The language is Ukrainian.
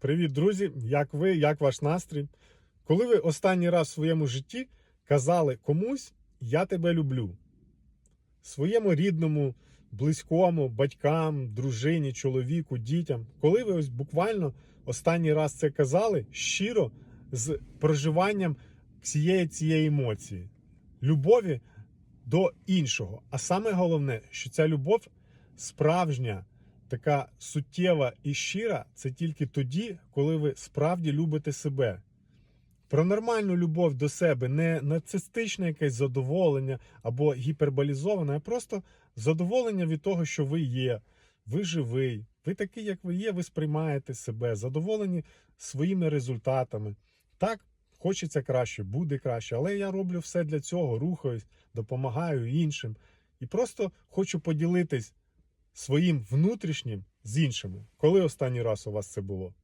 Привіт, друзі! Як ви, як ваш настрій? Коли ви останній раз в своєму житті казали комусь Я тебе люблю? Своєму рідному, близькому, батькам, дружині, чоловіку, дітям. Коли ви ось буквально останній раз це казали щиро з проживанням всієї цієї емоції, любові до іншого. А саме головне, що ця любов справжня така суттєва і щира це тільки тоді, коли ви справді любите себе. Про нормальну любов до себе, не нацистичне якесь задоволення або гіперболізоване, а просто задоволення від того, що ви є, ви живий, ви такий, як ви є, ви сприймаєте себе, задоволені своїми результатами. Так, хочеться краще, буде краще, але я роблю все для цього, рухаюсь, допомагаю іншим. І просто хочу поділитись своїм внутрішнім з іншими. Коли останній раз у вас це було?